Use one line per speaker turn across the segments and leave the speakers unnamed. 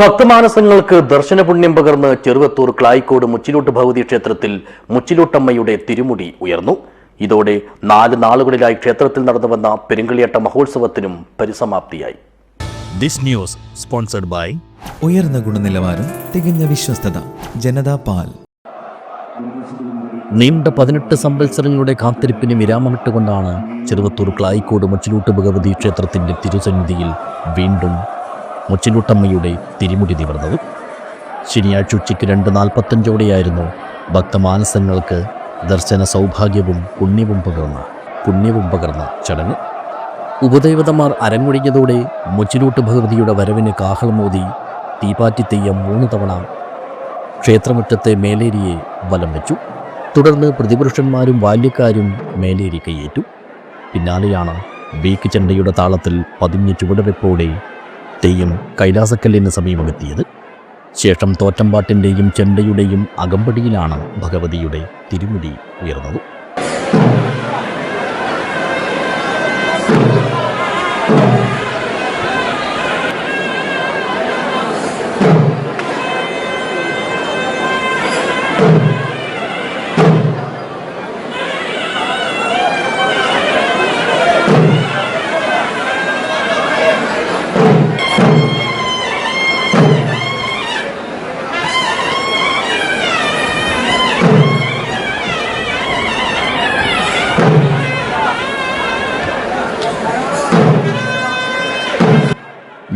ഭക്തമാനസങ്ങൾക്ക് ദർശനപുണ്യം പകർന്ന് ചെറുവത്തൂർ ക്ലായിക്കോട് മുച്ചിലോട്ട് ഭഗവതി ക്ഷേത്രത്തിൽ മുച്ചിലോട്ടമ്മയുടെ തിരുമുടി ഉയർന്നു. ഇതോടെ നാല് നാളുകളിലായി ക്ഷേത്രത്തിൽ നടന്നു വന്ന പെരുങ്കളിയട്ട മഹോത്സവത്തിനും പരിസമാപ്തിയായി.
ദിസ് ന്യൂസ് സ്പോൺസർഡ് ബൈ
ഉയർന്ന ഗുണനിലവാരം തികഞ്ഞ വിശ്വസ്തത ജനതാ പാൽ.
നീണ്ട പതിനെട്ട് സംവത്സരങ്ങളുടെ കാത്തിരിപ്പിന് വിരാമമിട്ടുകൊണ്ടാണ് ചെറുവത്തൂർ ക്ലായിക്കോട് മുച്ചിലൂട്ട് ഭഗവതി ക്ഷേത്രത്തിന്റെ തിരുസന്നിധിയിൽ വീണ്ടും മുച്ചിലൂട്ടമ്മയുടെ തിരിമുടി നിവർന്നത് ശനിയാഴ്ച ഉച്ചയ്ക്ക് രണ്ട് നാൽപ്പത്തഞ്ചോടെയായിരുന്നു ഭക്തമാനസങ്ങൾക്ക് ദർശന സൗഭാഗ്യവും പുണ്യവും പകർന്ന പുണ്യവും പകർന്ന ചടങ്ങ്. ഉപദേവതമാർ അരങ്ങൊഴിഞ്ഞതോടെ മുച്ചിലൂട്ട് ഭഗവതിയുടെ വരവിന് കാഹളമോതി തീപാറ്റി തെയ്യം മൂന്ന് തവണ ക്ഷേത്രമുറ്റത്തെ മേലേരിയെ വലം വെച്ചു. തുടർന്ന് പ്രതിപുരുഷന്മാരും ബാല്യക്കാരും മേലേരി കൈയേറ്റു. പിന്നാലെയാണ് ബീക്ക് ചെണ്ടയുടെ താളത്തിൽ പതിഞ്ഞ ചുവടുവെപ്പോടെ തെയ്യം കൈലാസക്കല്ലിന് സമീപമെത്തിയത്. ശേഷം തോറ്റമ്പാട്ടിന്റെയും ചെണ്ടയുടെയും അകമ്പടിയിലാണ് ഭഗവതിയുടെ തിരുമുടി ഉയർന്നത്.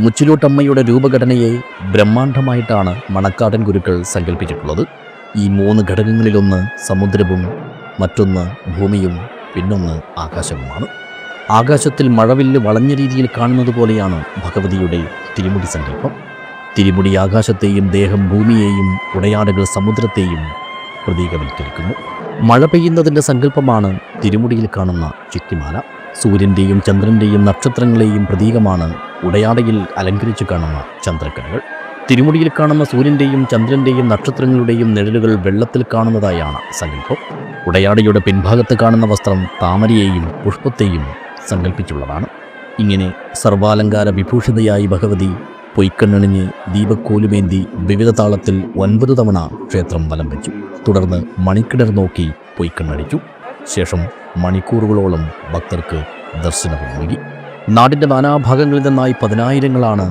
മുച്ചിലോട്ടമ്മയുടെ രൂപഘടനയെ ബ്രഹ്മാണ്ഡമായിട്ടാണ് മണക്കാടൻ ഗുരുക്കൾ സങ്കല്പിച്ചിട്ടുള്ളത് ഈ മൂന്ന് ഘടകങ്ങളിലൊന്ന് സമുദ്രവും മറ്റൊന്ന് ഭൂമിയും പിന്നൊന്ന് ആകാശവുമാണ്. ആകാശത്തിൽ മഴവില്ല് വളഞ്ഞ രീതിയിൽ കാണുന്നത് പോലെയാണ് ഭഗവതിയുടെ തിരുമുടി സങ്കല്പം. തിരുമുടി ആകാശത്തെയും ദേഹം ഭൂമിയെയും ഉടയാടുകൾ സമുദ്രത്തെയും പ്രതീകവൽക്കരിക്കുന്നു. മഴ പെയ്യുന്നതിന്റെ സങ്കല്പമാണ് തിരുമുടിയിൽ കാണുന്ന ചിറ്റിമാല സൂര്യന്റെയും ചന്ദ്രന്റെയും നക്ഷത്രങ്ങളെയും പ്രതീകമാണ് ഉടയാടയിൽ അലങ്കരിച്ചു കാണുന്ന ചന്ദ്രക്കലകൾ തിരുമുടിയിൽ കാണുന്ന സൂര്യന്റെയും ചന്ദ്രന്റെയും നക്ഷത്രങ്ങളുടെയും നിഴലുകൾ വെള്ളത്തിൽ കാണുന്നതായാണ് സങ്കല്പം. ഉടയാടയുടെ പിൻഭാഗത്ത് കാണുന്ന വസ്ത്രം താമരയെയും പുഷ്പത്തെയും സങ്കല്പിച്ചുള്ളതാണ്. ഇങ്ങനെ സർവാലങ്കാര വിഭൂഷിതയായി ഭഗവതി പൊയ്ക്കണ്ണണിഞ്ഞ് ദീപക്കോലുമേന്തി വിവിധ താളത്തിൽ ഒൻപത് തവണ ക്ഷേത്രം വലം വെച്ചു തുടർന്ന് മണിക്കിടർ നോക്കി പൊയ്ക്കണ്ണടിച്ചു. ശേഷം മണിക്കൂറുകളോളം ഭക്തർക്ക് ദർശനവും നൽകി. നാടിന്റെ നാനാഭാഗങ്ങളിൽ നിന്നായി പതിനായിരങ്ങളാണ്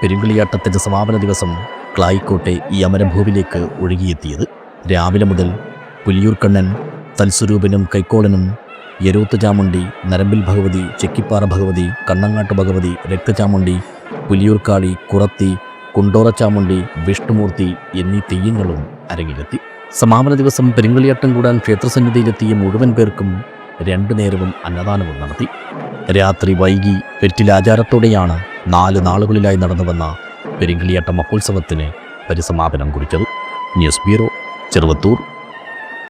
പെരുങ്കളിയാട്ടത്തിന്റെ സമാപന ദിവസം ക്ലായിക്കോട്ടെ ഈ അമരഭൂവിലേക്ക് ഒഴുകിയെത്തിയത്. രാവിലെ മുതൽ പുലിയൂർക്കണ്ണൻ തൽസ്വരൂപനും കൈക്കോളനും യരൂത്ത് ചാമുണ്ടി നരമ്പിൽ ഭഗവതി ചെക്കിപ്പാറ ഭഗവതി കണ്ണങ്ങാട്ട് ഭഗവതി രക്തചാമുണ്ടി പുലിയൂർക്കാളി കുറത്തി കുണ്ടോറ ചാമുണ്ടി വിഷ്ണുമൂർത്തി എന്നീ തെയ്യങ്ങളും അരങ്ങിലെത്തി സമാപന ദിവസം പെരുങ്കളിയാട്ടം കൂടാൻ ക്ഷേത്രസന്നിധിയിലെത്തിയ മുഴുവൻ പേർക്കും രണ്ടു നേരവും അന്നദാനവും നടത്തി. രാത്രി വൈകി പെറ്റിലാചാരത്തോടെയാണ് നാല് നാളുകളിലായി നടന്നു വന്ന പെരിങ്കളിയാട്ട മഹോത്സവത്തിന് പരിസമാപനം കുറിച്ചത്. News bureau Cheruvathur.